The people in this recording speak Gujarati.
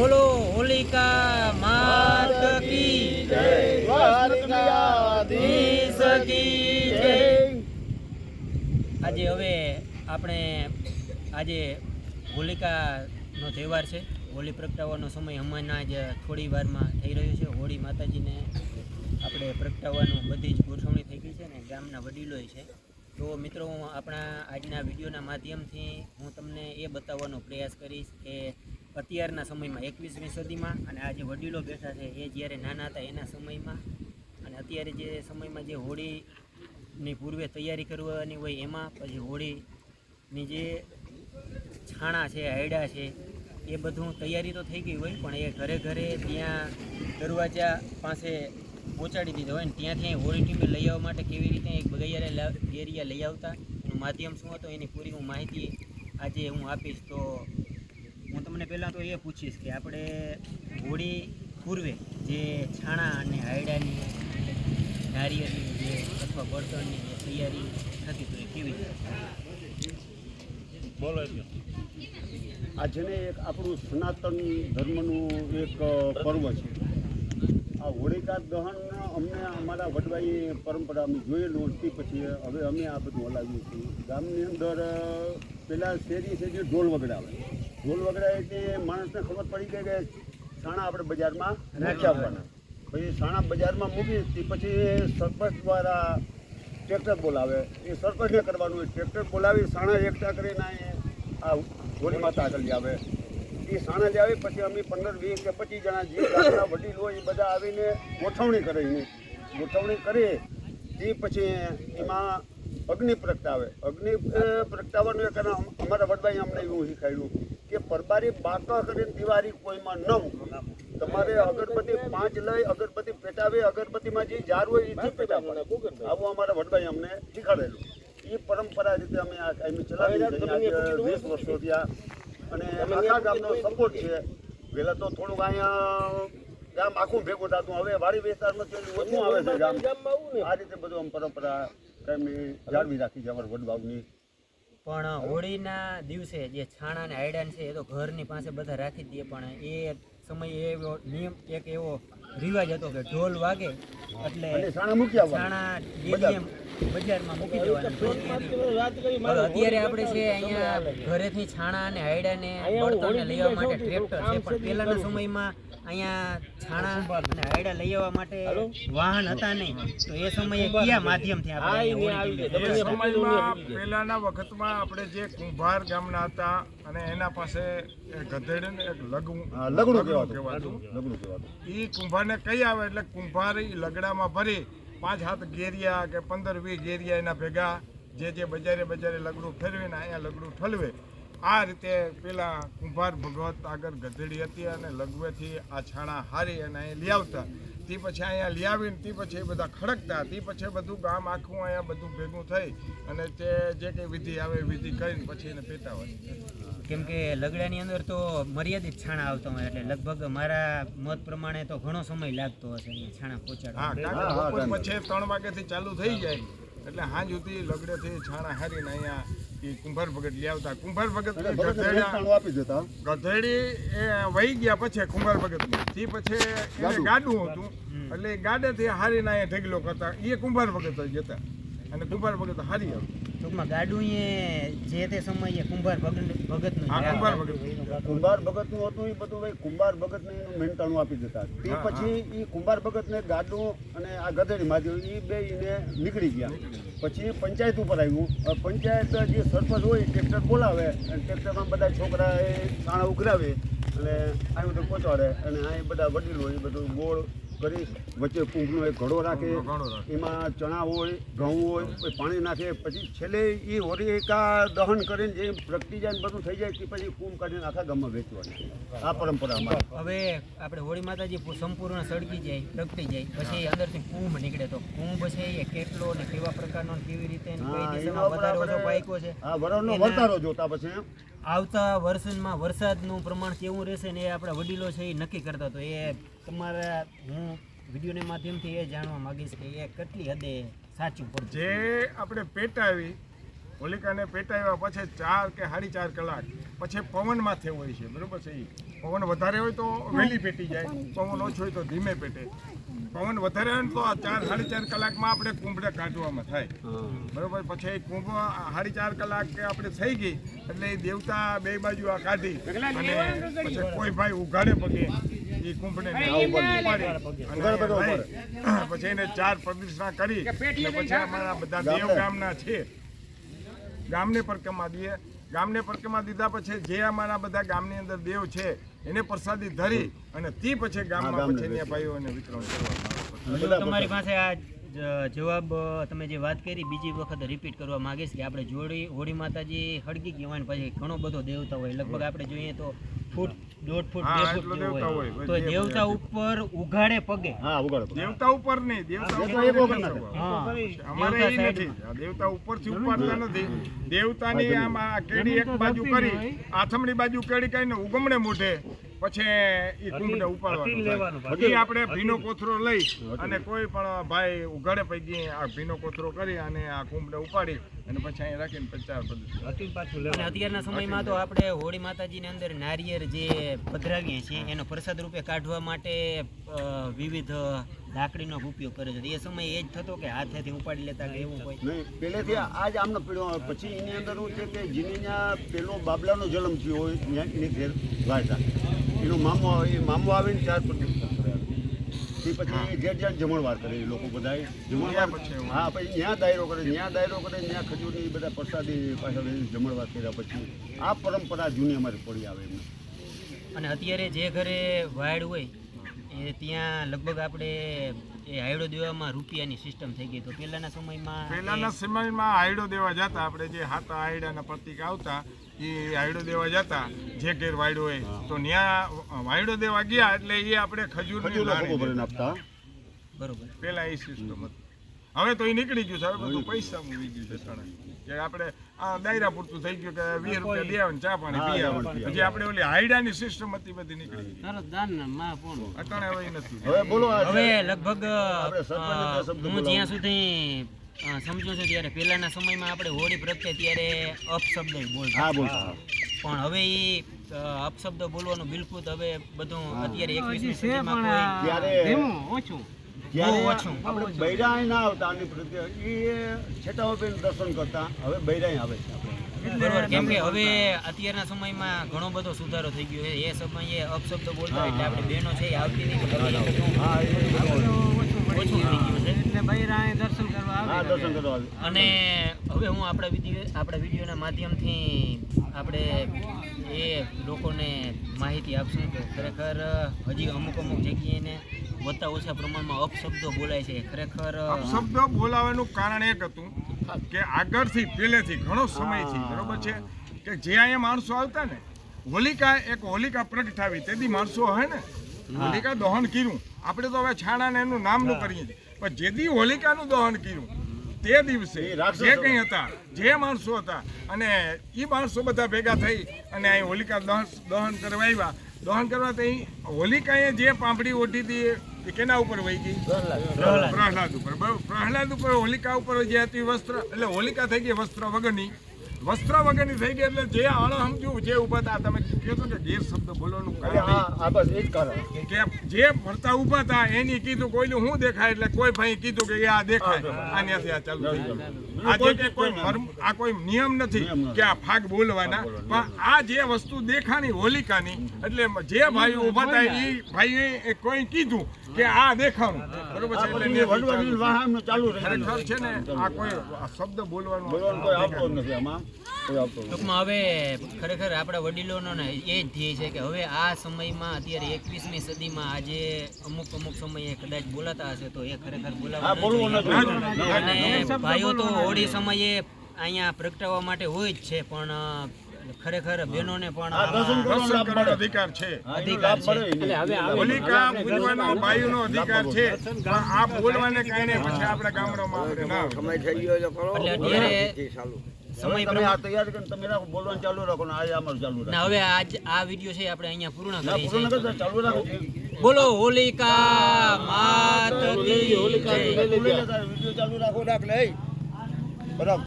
બોલો, હોલિકા માત કી જય. આજે હવે આપણે, આજે હોલિકાનો તહેવાર છે. હોળી પ્રગટાવવાનો સમય હમણાં જ થોડી વારમાં થઈ રહ્યો છે. હોળી માતાજીને આપણે પ્રગટાવવાનું બધી જ ગોઠવણી થઈ ગઈ છે ને, ગામના વડીલોય છે. તો મિત્રો, હું આપણા આજના વિડીયોના માધ્યમથી હું તમને એ બતાવવાનો પ્રયાસ કરીશ કે અત્યારના સમયમાં એકવીસમી સદીમાં અને આ જે વડીલો બેઠા છે એ જ્યારે નાના હતા એના સમયમાં અને અત્યારે જે સમયમાં જે હોળીની પૂર્વે તૈયારી કરવાની હોય એમાં પછી હોળીની જે છાણા છે હાયડા છે, એ બધું તૈયારી તો થઈ ગઈ હોય પણ એ ઘરે ઘરે ત્યાં દરવાજા પાસે પહોંચાડી દીધો હોય ને ત્યાંથી ત્યાં હોળી ટીમે લઈ આવવા માટે કેવી રીતે એક બગૈયારે એરિયા લઈ આવતા? એનું માધ્યમ શું હતું? એની પૂરી હું માહિતી આજે હું આપીશ. તો હું તમને પહેલાં તો એ પૂછીશ કે આપણે હોળી પૂર્વે જે છાણા અને હાયડાની નારિયેળની જે અથવા બળતણની જે તૈયારી થતી હતી કેવી રીતે બોલો આ જેને એક આપણું સનાતન ધર્મનું એક પર્વ છે. આ હોળિકા દહન અમને અમારા વડવાઈ પરંપરા અમે જોયેલું તે પછી હવે અમે આ બધું હલાવ્યું છીએ ગામની અંદર પહેલાં શેરી છે જે ઢોલ વગડાવે. ઢોલ વગડાવે એટલે માણસને ખબર પડી ગઈ કે સાણા આપણે બજારમાં નાખી આપવાના. પછી સાણા બજારમાં મૂકી તે પછી સરપંચ દ્વારા ટ્રેક્ટર બોલાવે. એ સરપંચને કરવાનું હોય ટ્રેક્ટર બોલાવી સાણા એકઠા કરીને આ હોળી માતા આગળ લાવે એ સાણા લઈ પછી અમે પંદર, વીસ કે પચીસ જણા જે ગામના વડીલ હોય એ બધા આવીને ગોઠવણી કરે એની. ગોઠવણી કરી, તે પછી એમાં અગ્નિ પ્રગટાવે. અગ્નિ પ્રગટાવવાનું એક કારણ અમારા વડભાઈ અમને એવું શીખાયું કે પરબારી બાકા કરીને દિવાળી કોઈમાં ન મૂકો તમારે અગરબત્તી પાંચ લઈ અગરબત્તી પેટાવે અગરબત્તીમાં જે જાર હોય એ પેટાવે આવું અમારા વડભાઈ અમને શીખવાડેલું. એ પરંપરા રીતે અમે આ કાયમી ચલાવી વીસ વર્ષો થયા અને આખા ગામનો સપોર્ટ છે. પહેલાં તો થોડુંક અહીંયા ગામ આખું ભેગું થતું. હવે વાડી વિસ્તારમાં ઓછું આવે છે ગામ. આ રીતે બધું આમ પરંપરા કાયમી જાળવી રાખી છે અમારા વડવાઓની પણ હોળીના દિવસે જે છાણા અને આયડાન છે એ તો ઘરની પાસે બધા રાખી દઈએ પણ એ સમયે એવો નિયમ એક એવો રિવાજ હતો કે ઢોલ વાગે એટલે છાણા ડેલીએ બજારમાં મૂકી દેવાના. અત્યારે આપણે છે અહીંયા ઘરેથી છાણા અને આયડાને બળતણને લેવા માટે ટ્રેક્ટર છે પણ પહેલાના સમયમાં અહીંયા છાણા અને હાયડા લઈ આવવા માટે વાહન હતા નહીં. તો એ સમયે કયા માધ્યમથી આપણે પહેલાના વખતમાં આપણે જે કુંભાર ગામના હતા અને એના પાસે એક ને એક લગવું લગડું કહેવાતું. કહેવાતું. લગડું કહેવાતું. એ કુંભારને કઈ આવે એટલે કુંભાર ઈ લગડામાં ભરી. પાંચ હાથ ગેરિયા કે પંદર વીસ ગેરિયા એના ભેગા. જે જે બજારે બજારે લગડું ફેરવીને અહીંયા લગડું ઠલવે. આ રીતે પેલા કુંભાર ભગવત આગળ ગધેડી હતી અને લગવેથી આ છાણા હારી અને અહીં લઈ આવતા. તે પછી અહીંયા લઈ આવીને તે પછી એ બધા ખડકતા. તે પછી બધું ગામ આખું અહીંયા બધું ભેગું થઈ અને તે જે કંઈ વિધિ આવે વિધિ કરીને પછી એને પેટાવાની કેમ કે લગડાની અંદર તો મર્યાદિત છાણા આવતા હોય એટલે લગભગ મારા મત પ્રમાણે તો ઘણો સમય લાગતો હશે અહીંયા છાણા પહોંચાડવા. પછી ત્રણ વાગ્યાથી ચાલુ થઈ જાય. એટલે હાંજ સુધી લગડેથી છાણા હારીને અહીંયા એ કુંભાર ભગત લઈ આવતા. કુંભાર ભગત દેતા ગધેડી એ વહી ગયા પછી કુંભાર ભગતથી પછી એને ગાડું. હતું. એટલે ગાડેથી હારીને અહીંયા ઢગલો કરતા. એ કુંભાર ભગત જતા. અને કુંભાર ભગત હારી આવતા. ટૂંકમાં ગાડું એ જે તે સમયે કુંભાર ભગત ભગતનું હા કુંભાર ભગત. કુંભાર ભગતનું હતું એ બધું ભાઈ કુંભાર ભગતને એનું મહેનતાણું આપી દેતા. તે પછી એ કુંભાર ભગતને ગાડું અને આ ગધેડી માધ્યમ એ બે એને નીકળી ગયા. પછી પંચાયત ઉપર આવ્યું. પંચાયત જે સરપંચ હોય ટ્રેક્ટર બોલાવે અને ટ્રેક્ટરમાં બધા છોકરા એ સાણા ઉઘરાવે. અને અહીં બધું પહોંચાડે અને અહીં બધા વડીલો એ બધું ગોળ કરી વચ્ચે કુંભનો એક ઘડો રાખે. એમાં ચણા હોય ઘઉં હોય કોઈ પાણી નાખે. પછી છેલ્લે એ હોરિકા દહન કરીને જે પ્રગટી જાય ને બધું થઈ જાય કે પછી કુંભ કાઢીને આખા ગામમાં વેચવાની. આ પરંપરા અમારી હવે આપણે હોળી માતાજી સંપૂર્ણ સળગી જાય પ્રગટી જાય. પછી અંદરથી કુંભ નીકળે તો કુંભ છે એ કેટલો ને કેવા પ્રકારનો કેવી રીતે વર્તારો જોતા પછી આવતા વર્ષમાં વરસાદનું પ્રમાણ કેવું રહેશે ને એ આપણા વડીલો છે એ નક્કી કરતા તો એ તમારા હું વિડીયોના માધ્યમથી એ જાણવા માંગીશ કે એ કેટલી હદે સાચું પડે જે આપણે પેટાવી હોલિકાને પેટાવ્યા પછી ચાર કે સાડી ચાર કલાક પછી પવન માથે હોય છે બરોબર છે. પવન વધારે હોય તો વહેલી પેટી જાય પવન ઓછો હોય તો ધીમે પેટે. પવન વધારે આવે ને તો આ ચાર સાડી ચાર કલાકમાં આપણે કુંભડે કાઢવામાં થાય. બરોબર? પછી કુંભ સાડી ચાર કલાક આપણે થઈ ગઈ એટલે એ દેવતા બે બાજુ આ કાઢી અને પછી કોઈ ભાઈ ઉઘાડે પગે એ કુંભને પછી એને ચાર પ્રદક્ષિણા કરી પછી અમારા બધા દેવ ગામના છે. ગામને પરકમા દઈએ ગામને પરકમા દીધા પછી જે અમારા બધા ગામની અંદર દેવ છે એને પ્રસાદી ધરી અને તે પછી ગામમાં પછી. ભાઈઓને વિતરણ કરવા તમારી પાસે આ જવાબ તમે જે વાત કરી બીજી વખત રિપીટ કરવા માંગીશ કે આપણે જોડી હોળી માતાજી હળગી ગઈ હોય પછી ઘણો બધો દેવતા હોય. લગભગ આપણે જોઈએ તો ફૂટ દોઢ ફૂટ બે ફૂટ દેવતા હોય. તો દેવતા ઉપર ઉઘાડે પગે. હા ઉગાડો દેવતા ઉપર નહીં દેવતા દેવતા ઉપર. અમારે એ નથી. આ દેવતા ઉપરથી ઉપાડતા નથી. દેવતાની આમ આ કેડી એક બાજુ કરી આથમણી બાજુ કેડી કરીને ઉગમણે મોઢે. પછી એ કુંભને ઉપાડવાનું એ આપણે ભીનો કોથરો લઈ અને કોઈ પણ ભાઈ ઉઘાડે પૈકી આ ભીનો કોથરો કરી અને આ કુંભને ઉપાડી અને પછી અહીં રાખીને પદ્ધતિ અને અત્યારના સમયમાં તો આપણે હોળી માતાજીની અંદર નારિયેર જે પધરાવીએ છીએ એનો પ્રસાદ રૂપે કાઢવા માટે વિવિધ લાકડીનો ઉપયોગ કરે છે. એ સમય એ જ થતો કે હાથેથી ઉપાડી લેતા કે એવું કોઈ નહીં પહેલેથી આ જ આમનો પીડો. પછી એની અંદર શું છે કે જીનીના પેલો બાબલાનો જન્મ થયો હોય ત્યાં ઘેર વાયતા એનો મામો આવે એ મામો આવીને ચાર પ્રતિષ્ઠા એ તે પછી જે જ્યાં જમણવાર કરે એ લોકો બધા જમણવાર પછી હા પછી ત્યાં દાયરો કરે ત્યાં દાયરો કરે ત્યાં ખજૂરની એ બધા પ્રસાદી પાછળ એ જમણવાર કર્યા પછી આ પરંપરા જૂની અમારી પડી આવે એમને. અને અત્યારે જે ઘરે વાડ હોય એ ત્યાં લગભગ આપણે એ હાયડો દેવામાં રૂપિયાની સિસ્ટમ થઈ ગઈ. તો પહેલાના સમયમાં પહેલાના સમયમાં આયડો દેવા જતા આપણે જે હાથા આયડાના પ્રતિક આવતા એ હાયડો દેવા જતા જે ઘેર વાયડો હોય. તો ત્યાં વાયડો દેવા ગયા એટલે એ આપણે ખજૂર દેતા. આપતા. બરોબર. પહેલા એ સિસ્ટમ હતી. હવે તો એ નીકળી ગયું છે. હવે બધું પૈસા મૂકી ગયું છે કે આપણે આ ડાયરા પૂરતું થઈ ગયું કે વીસ રૂપિયા દે આવે ચા પાણી પી આવે પછી આપણે ઓલી હાયડાની સિસ્ટમ હતી બધી નીકળી ગઈ. અટાણે હવે નથી. હવે બોલો હવે લગભગ હું જ્યાં સુધી સમજો છો ત્યારે પહેલાના સમયમાં આપણે હોળી પ્રત્યે ત્યારે અપશબ્દ બોલતા હા બોલતા પણ હવે એ અપશબ્દ બોલવાનું બિલકુલ હવે બધું અત્યારે એકવીસમી સદીમાં કોઈ ત્યારે બહુ આપણે બૈરાય ના આવતા આની પ્રત્યે એ છેટાઓ દર્શન કરતા હવે બૈરાય આવે છે આપણે. બરોબર. કેમ કે હવે અત્યારના સમયમાં ઘણો બધો સુધારો થઈ ગયો છે. એ સમયે અપશબ્દ બોલતા એટલે આપણે બહેનો છે આવતી નહીં અને હવે હું આપણા વીડિયો આપણા વિડીયોના માધ્યમથી આપણે એ લોકોને માહિતી આપશું. કે ખરેખર હજી અમુક અમુક જગ્યાએ વધતા ઓછા પ્રમાણમાં અપશબ્દો બોલાય છે. ખરેખર શબ્દો બોલાવાનું કારણ એક હતું કે આગળથી પહેલેથી ઘણો સમયથી બરોબર છે? કે જે અહીંયા માણસો આવતા ને હોલિકા એક હોલિકા પ્રગટાવી તેથી માણસો હોય ને હોલિકા દહન કર્યું. આપણે તો હવે છાણાને એનું નામનું કરીએ. છીએ પણ જેથી હોલિકાનું દહન કર્યું તે દિવસે જે કંઈ હતા. જે માણસો હતા અને એ માણસો બધા ભેગા થઈ અને અહીં હોલિકા દહન દહન કરવા આવ્યા. દહન કરવા તો અહીં હોલિકાએ જે પાંપડી ઓઢી હતી એ- કેના ઉપર વહી ગઈ? પ્રહલાદ. ઉપર. બરાબર. પ્રહલાદ ઉપર હોલિકા ઉપર જે હતી વસ્ત્ર એટલે હોલિકા થઈ ગઈ વસ્ત્ર વગરની. વસ્ત્ર વગરની થઈ ગઈ એટલે જે અણહમજુ જે ઊભા હતા તમે કહો છો કે ગેર શબ્દ બોલવાનું કારણ આ આ બસ એ જ કારણ. કે જે ફરતા ઊભા હતા એની કીધું કોઈનું શું દેખાય? એટલે કોઈ ભાઈ કીધું કે એ આ દેખાય. આ ત્યાંથી આ ચાલુ થઈ ગયું. આજે કે કોઈ આ કોઈ નિયમ નથી કે આ ફાગ બોલવાના. પણ આ જે વસ્તુ દેખાણી હોલિકાની એટલે જે ભાઈઓ ઊભા થાય એ ભાઈએ કોઈ કીધું કે આ દેખાણું. બરોબર છે? એટલે ચાલુ ખરેખર છે ને આ કોઈ શબ્દ બોલવાનું કોઈ આવતો નથી. આમાં. ટૂંકમાં હવે ખરેખર આપણા વડીલોનો ને એ જ ધ્યેય છે કે હવે આ સમયમાં અત્યારે એકવીસમી સદીમાં આજે અમુક અમુક સમયે કદાચ બોલાતા હશે તો એ ખરેખર બોલાવવા અને ભાઈઓ તો હોળી સમયે અહીંયા પ્રગટાવવા માટે હોય જ છે પણ ખરેખર બહેનોને પણ અધિકાર છે. અધિકાર છે. હોલિકા પૂજવાનો બાયુનો અધિકાર છે. પણ આ બોલવાને કારણે પછી આપણા ગામડામાં આપણે ના આવે. એટલે અત્યારે હવે સમય તમે આ તૈયાર કરીને તમે રાખો બોલવાનું ચાલુ રાખો ને આજે અમારું ચાલુ રાખો. હવે આજ આ વીડિયો છે આપણે અહીંયા પૂર્ણ ચાલુ રાખો. બોલો હોલિકા માત કી જય. વીડિયો ચાલુ રાખો રાખ લે. બરાબર